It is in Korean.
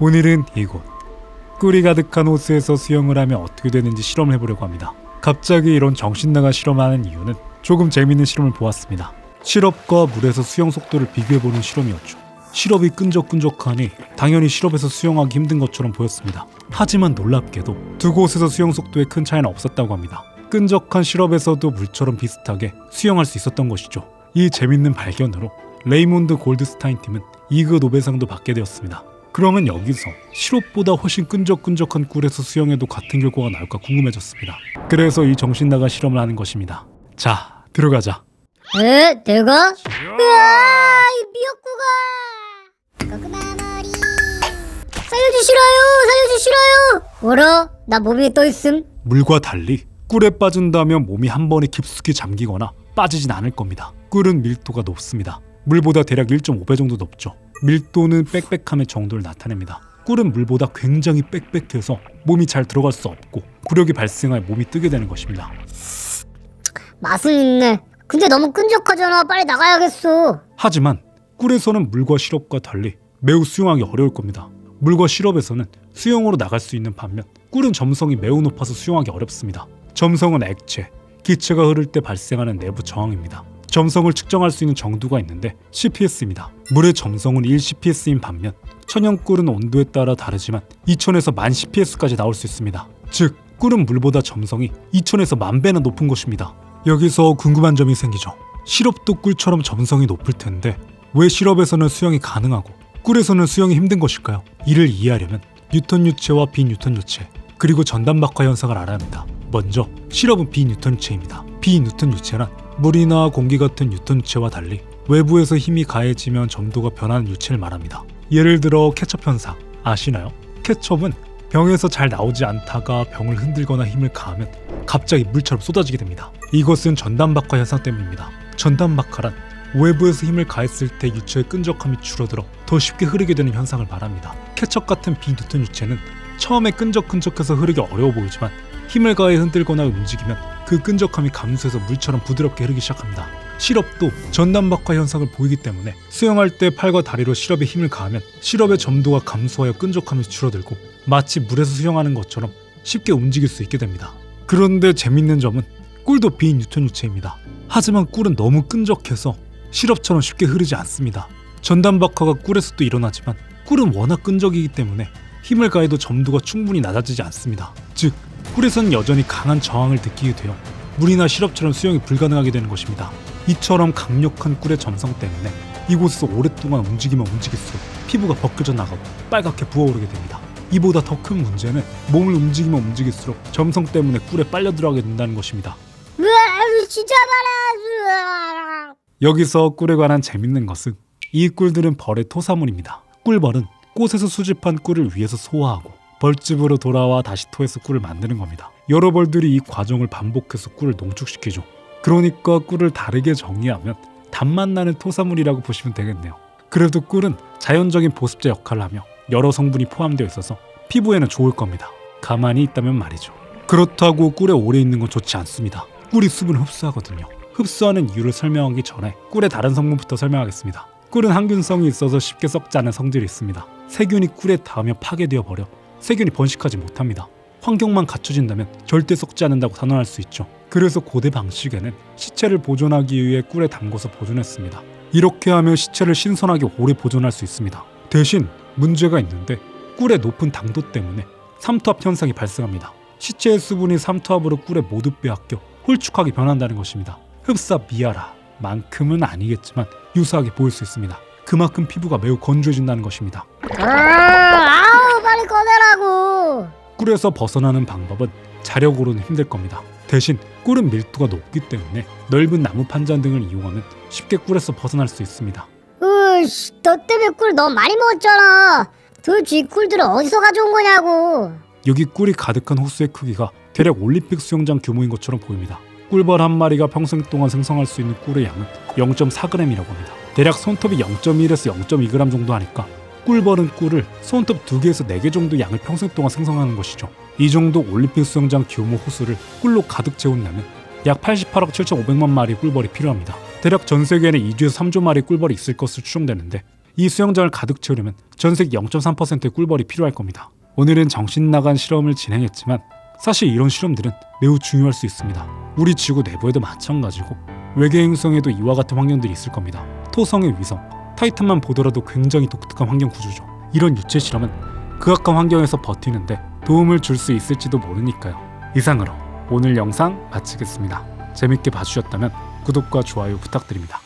오늘은 이곳 꿀이 가득한 호수에서 수영을 하면 어떻게 되는지 실험을 해보려고 합니다. 갑자기 이런 정신 나간 실험하는 이유는 조금 재밌는 실험을 보았습니다. 시럽과 물에서 수영 속도를 비교해보는 실험이었죠. 시럽이 끈적끈적하니 당연히 시럽에서 수영하기 힘든 것처럼 보였습니다. 하지만 놀랍게도 두 곳에서 수영 속도에 큰 차이는 없었다고 합니다. 끈적한 시럽에서도 물처럼 비슷하게 수영할 수 있었던 것이죠. 이 재밌는 발견으로 레이몬드 골드스타인 팀은 이그 노벨상도 받게 되었습니다. 그러면 여기서 시럽보다 훨씬 끈적끈적한 꿀에서 수영해도 같은 결과가 나올까 궁금해졌습니다. 그래서 이 정신 나간 실험을 하는 것입니다. 자, 들어가자. 에? 내가? 으아! 이 미역국아! 거그마머리 살려주시라요! 살려주시라요! 뭐라? 나 몸에 떠있음? 물과 달리 꿀에 빠진다면 몸이 한 번에 깊숙이 잠기거나 빠지진 않을 겁니다. 꿀은 밀도가 높습니다. 물보다 대략 1.5배 정도 높죠. 밀도는 빽빽함의 정도를 나타냅니다. 꿀은 물보다 굉장히 빽빽해서 몸이 잘 들어갈 수 없고 부력이 발생하여 몸이 뜨게 되는 것입니다. 맛은 있네. 근데 너무 끈적하잖아. 빨리 나가야겠어. 하지만 꿀에서는 물과 시럽과 달리 매우 수영하기 어려울 겁니다. 물과 시럽에서는 수영으로 나갈 수 있는 반면 꿀은 점성이 매우 높아서 수영하기 어렵습니다. 점성은 액체, 기체가 흐를 때 발생하는 내부 저항입니다. 점성을 측정할 수 있는 정도가 있는데 CPS입니다. 물의 점성은 1CPS인 반면 천연꿀은 온도에 따라 다르지만 2000에서 만 CPS까지 나올 수 있습니다. 즉, 꿀은 물보다 점성이 2000에서 만 배나 높은 것입니다. 여기서 궁금한 점이 생기죠. 시럽도 꿀처럼 점성이 높을 텐데 왜 시럽에서는 수영이 가능하고 꿀에서는 수영이 힘든 것일까요? 이를 이해하려면 뉴턴 유체와 비뉴턴 유체 그리고 전담박화 현상을 알아야 합니다. 먼저 시럽은 비뉴턴 유체입니다. 비뉴턴 유체란 물이나 공기 같은 뉴턴 유체와 달리 외부에서 힘이 가해지면 점도가 변하는 유체를 말합니다. 예를 들어 케첩 현상 아시나요? 케첩은 병에서 잘 나오지 않다가 병을 흔들거나 힘을 가하면 갑자기 물처럼 쏟아지게 됩니다. 이것은 전담박화 현상 때문입니다. 전담박화란 외부에서 힘을 가했을 때 유체의 끈적함이 줄어들어 더 쉽게 흐르게 되는 현상을 말합니다. 케첩 같은 비뉴턴 유체는 처음에 끈적끈적해서 흐르기 어려워 보이지만 힘을 가해 흔들거나 움직이면 그 끈적함이 감소해서 물처럼 부드럽게 흐르기 시작합니다. 시럽도 전담박화 현상을 보이기 때문에 수영할 때 팔과 다리로 시럽에 힘을 가하면 시럽의 점도가 감소하여 끈적함이 줄어들고 마치 물에서 수영하는 것처럼 쉽게 움직일 수 있게 됩니다. 그런데 재밌는 점은 꿀도 비뉴턴 유체입니다. 하지만 꿀은 너무 끈적해서 시럽처럼 쉽게 흐르지 않습니다. 전담박화가 꿀에서도 일어나지만 꿀은 워낙 끈적이기 때문에 힘을 가해도 점도가 충분히 낮아지지 않습니다. 즉, 꿀에서는 여전히 강한 저항을 느끼게 되어 물이나 시럽처럼 수영이 불가능하게 되는 것입니다. 이처럼 강력한 꿀의 점성 때문에 이곳에서 오랫동안 움직이면 움직일수록 피부가 벗겨져 나가고 빨갛게 부어오르게 됩니다. 이보다 더 큰 문제는 몸을 움직이면 움직일수록 점성 때문에 꿀에 빨려 들어가게 된다는 것입니다. 여기서 꿀에 관한 재밌는 것은 이 꿀들은 벌의 토사물입니다. 꿀벌은 꽃에서 수집한 꿀을 위에서 소화하고 벌집으로 돌아와 다시 토해서 꿀을 만드는 겁니다. 여러 벌들이 이 과정을 반복해서 꿀을 농축시키죠. 그러니까 꿀을 다르게 정의하면 단맛 나는 토사물이라고 보시면 되겠네요. 그래도 꿀은 자연적인 보습제 역할을 하며 여러 성분이 포함되어 있어서 피부에는 좋을 겁니다. 가만히 있다면 말이죠. 그렇다고 꿀에 오래 있는 건 좋지 않습니다. 꿀이 수분을 흡수하거든요. 흡수하는 이유를 설명하기 전에 꿀의 다른 성분부터 설명하겠습니다. 꿀은 항균성이 있어서 쉽게 썩지 않은 성질이 있습니다. 세균이 꿀에 닿으면 파괴되어 버려 세균이 번식하지 못합니다. 환경만 갖춰진다면 절대 썩지 않는다고 단언할 수 있죠. 그래서 고대 방식에는 시체를 보존하기 위해 꿀에 담궈서 보존했습니다. 이렇게 하면 시체를 신선하게 오래 보존할 수 있습니다. 대신 문제가 있는데 꿀의 높은 당도 때문에 삼투압 현상이 발생합니다. 시체의 수분이 삼투압으로 꿀에 모두 빼앗겨 홀쭉하게 변한다는 것입니다. 흡사 미아라 만큼은 아니겠지만 유사하게 보일 수 있습니다. 그만큼 피부가 매우 건조해진다는 것입니다. 빨리 꺼내라고! 꿀에서 벗어나는 방법은 자력으로는 힘들 겁니다. 대신 꿀은 밀도가 높기 때문에 넓은 나무 판자 등을 이용하면 쉽게 꿀에서 벗어날 수 있습니다. 으씨, 너 때문에 꿀 너무 많이 먹었잖아. 도대체 이 꿀들은 어디서 가져온 거냐고. 여기 꿀이 가득한 호수의 크기가 대략 올림픽 수영장 규모인 것처럼 보입니다. 꿀벌 한 마리가 평생 동안 생성할 수 있는 꿀의 양은 0.4g이라고 합니다. 대략 손톱이 0.1에서 0.2g 정도 하니까 꿀벌은 꿀을 손톱 2개에서 4개 정도 양을 평생 동안 생성하는 것이죠. 이 정도 올림픽 수영장 규모 호수를 꿀로 가득 채운다면 약 88억 7,500만 마리 꿀벌이 필요합니다. 대략 전 세계에는 2주에서 3조 마리 꿀벌이 있을 것으로 추정되는데 이 수영장을 가득 채우려면 전세기 0.3%의 꿀벌이 필요할 겁니다. 오늘은 정신 나간 실험을 진행했지만 사실 이런 실험들은 매우 중요할 수 있습니다. 우리 지구 내부에도 마찬가지고 외계 행성에도 이와 같은 환경들이 있을 겁니다. 토성의 위성, 타이탄만 보더라도 굉장히 독특한 환경 구조죠. 이런 유체 실험은 극악한 환경에서 버티는데 도움을 줄 수 있을지도 모르니까요. 이상으로 오늘 영상 마치겠습니다. 재밌게 봐주셨다면 구독과 좋아요 부탁드립니다.